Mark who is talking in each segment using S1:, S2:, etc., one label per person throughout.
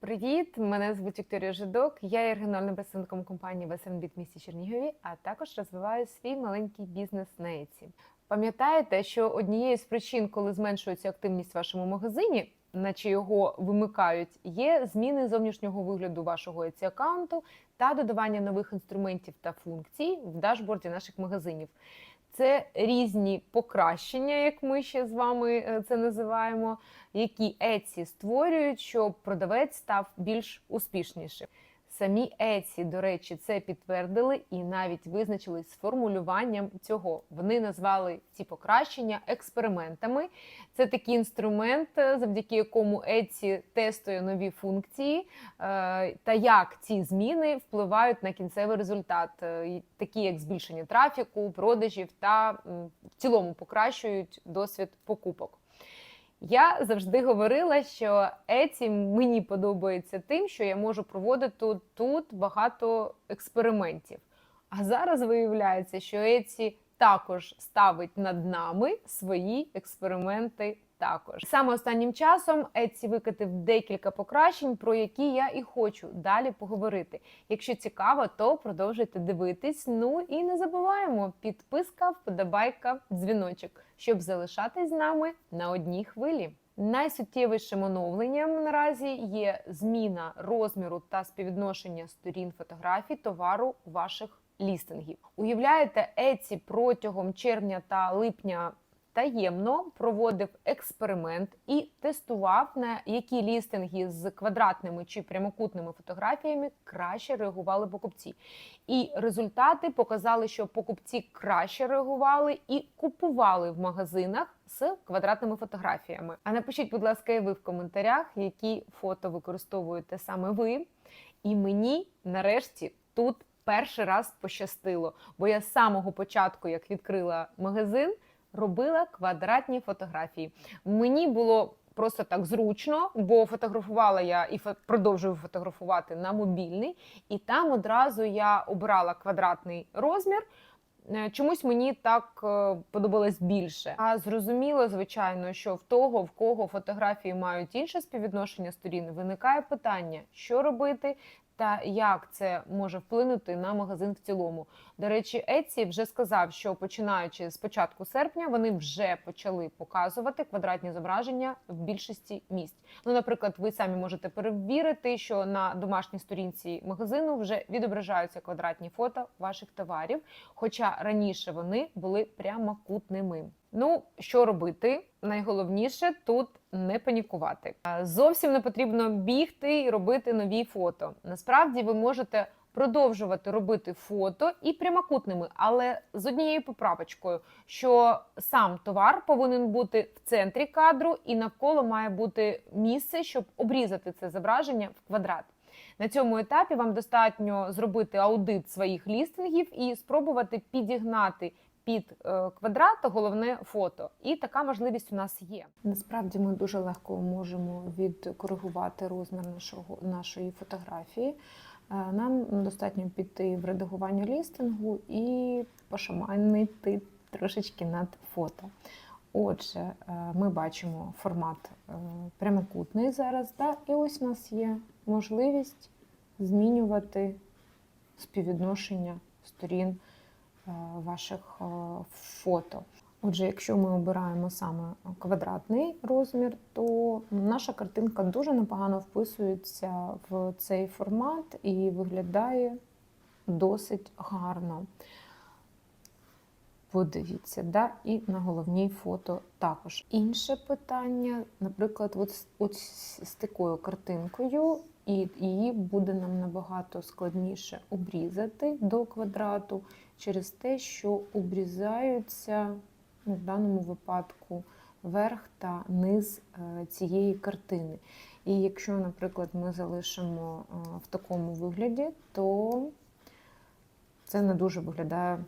S1: Привіт! Мене звуть Вікторія Жидок. Я є регіональним представником компанії Весенбіт в місті Чернігові, а також розвиваю свій маленький бізнес на Еці. Пам'ятаєте, що однією з причин, коли зменшується активність в вашому магазині, наче його вимикають, є зміни зовнішнього вигляду вашого Etsy аккаунту та додавання нових інструментів та функцій в дашборді наших магазинів. Це різні покращення, як ми ще з вами е, це називаємо, які Еці створюють, щоб продавець став більш успішнішим. Самі Etsy, до речі, це підтвердили і навіть визначились з формулюванням цього. Вони назвали ці покращення експериментами. Це такий інструмент, е, завдяки якому Etsy тестує нові функції е, та як ці зміни впливають на кінцевий результат, е, такі як збільшення трафіку, продажів та в цілому покращують досвід покупок. Я завжди говорила, що Еці мені подобається тим, що я можу проводити тут, багато експериментів. А зараз виявляється, що Еці також ставить над нами свої експерименти. Також саме останнім часом Etsy викатив декілька покращень, про які я і хочу далі поговорити. Якщо цікаво, то продовжуйте дивитись. Ну і не забуваємо підписка, вподобайка, дзвіночок, щоб залишатись з нами на одній хвилі. Найсуттєвішим оновленням наразі є зміна розміру та співвідношення сторін фотографій товару ваших лістингів. Уявляєте, Etsy протягом червня та липня таємно проводив експеримент і тестував, на які лістинги з квадратними чи прямокутними фотографіями краще реагували покупці. І результати показали, що покупці краще реагували і купували в магазинах з квадратними фотографіями. А напишіть, будь ласка, і ви в коментарях, які фото використовуєте саме ви. І мені нарешті тут перший раз пощастило, бо я з самого початку, як відкрила магазин, робила квадратні фотографії. Мені було просто так зручно, бо фотографувала я і продовжую фотографувати на мобільний, і там одразу я обрала квадратний розмір. Е, Чомусь мені так е, подобалось більше. А зрозуміло, звичайно, що в того, в кого фотографії мають інше співвідношення сторін, виникає питання, що робити та як це може вплинути на магазин в цілому. До речі, Etsy вже сказав, що починаючи з початку серпня вони вже почали показувати квадратні зображення в більшості місць. Ну, наприклад, ви самі можете перевірити, що на домашній сторінці магазину вже відображаються квадратні фото ваших товарів, хоча раніше вони були прямокутними. Ну, що робити? Найголовніше тут не панікувати. Зовсім не потрібно бігти і робити нові фото. Насправді ви можете продовжувати робити фото і прямокутними, але з однією поправочкою, що сам товар повинен бути в центрі кадру, і навколо має бути місце, щоб обрізати це зображення в квадрат. На цьому етапі вам достатньо зробити аудит своїх лістингів і спробувати підігнати під е, квадрат головне фото. І така можливість у нас є. Насправді ми дуже легко можемо відкоригувати розмір нашого, нашої фотографії. Е, Нам достатньо піти в редагування лістингу і пошаманити трошечки над фото. Отже, е, ми бачимо формат прямокутний зараз, да? і ось у нас є можливість змінювати співвідношення сторін ваших е, фото. Отже, якщо ми обираємо саме квадратний розмір, то наша картинка дуже непогано вписується в цей формат і виглядає досить гарно. Подивіться, да? і на головній фото також. Інше питання, наприклад, от, от з такою картинкою, і її буде нам набагато складніше обрізати до квадрату через те, що обрізаються ну, в даному випадку верх та низ е, цієї картини. І якщо, наприклад, ми залишимо е, в такому вигляді, то це не дуже виглядає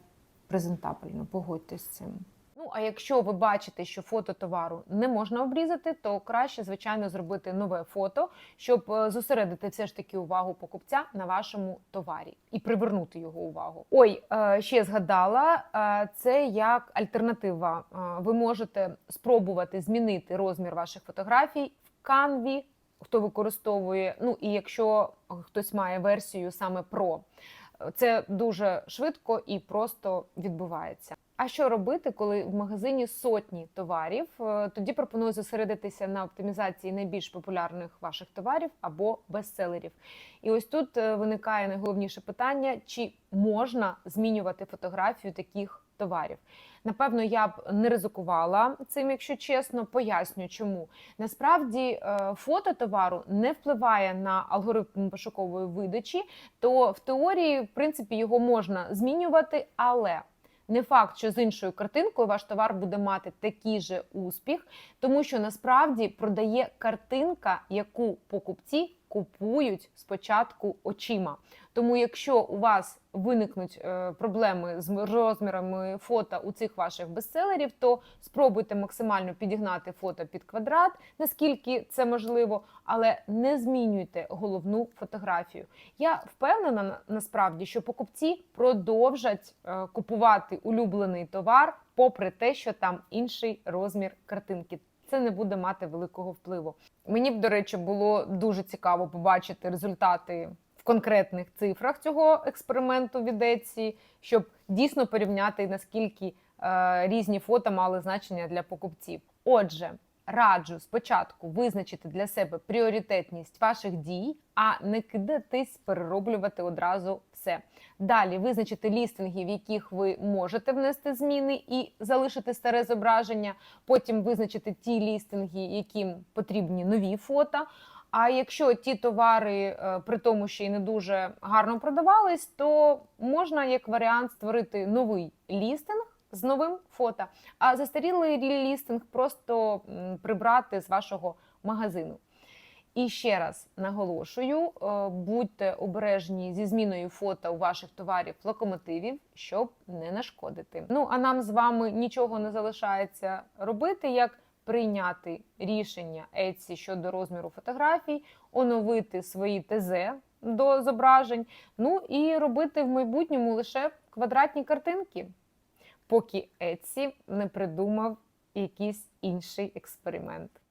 S1: презентабельно, погодьтесь з цим. Ну, а якщо ви бачите, що фото товару не можна обрізати, то краще, звичайно, зробити нове фото, щоб е, зосередити все ж таки увагу покупця на вашому товарі і привернути його увагу. Ой, е, ще згадала, е, це як альтернатива. Ви можете спробувати змінити розмір ваших фотографій в канві хто використовує. Ну і якщо хтось має версію саме Pro, це дуже швидко і просто відбувається. А що робити, коли в магазині сотні товарів? Е, Тоді пропоную зосередитися на оптимізації найбільш популярних ваших товарів або бестселерів. І ось тут е, виникає найголовніше питання: чи можна змінювати фотографію таких товарів? Напевно, я б не ризикувала цим, якщо чесно, поясню, чому насправді е, фото товару не впливає на алгоритм пошукової видачі, то в теорії, в принципі, його можна змінювати, але не факт, що з іншою картинкою ваш товар буде мати такий же успіх, тому що насправді продає картинка, яку покупці купують спочатку очима. Тому, якщо у вас виникнуть е, проблеми з розмірами фото у цих ваших бестселерів, то спробуйте максимально підігнати фото під квадрат, наскільки це можливо, але не змінюйте головну фотографію. Я впевнена насправді, що покупці продовжать е, купувати улюблений товар, попри те, що там інший розмір картинки. Це не буде мати великого впливу. Мені б, до речі, було дуже цікаво побачити результати в конкретних цифрах цього експерименту від Etsy, щоб дійсно порівняти наскільки е, різні фото мали значення для покупців. Отже, раджу спочатку визначити для себе пріоритетність ваших дій, а не кидатись перероблювати одразу все. Далі визначити лістинги, в яких ви можете внести зміни і залишити старе зображення. Потім визначити ті лістинги, яким потрібні нові фото. А якщо ті товари е, при тому, що й не дуже гарно продавались, то можна як варіант створити новий лістинг з новим фото, а застарілий лістинг просто прибрати з вашого магазину. І ще раз наголошую: е, будьте обережні зі зміною фото у ваших товарів локомотивів, щоб не нашкодити. Ну а нам з вами нічого не залишається робити, як прийняти рішення Etsy щодо розміру фотографій, оновити свої ТЗ до зображень, ну і робити в майбутньому лише квадратні картинки, поки Etsy не придумав якийсь інший експеримент.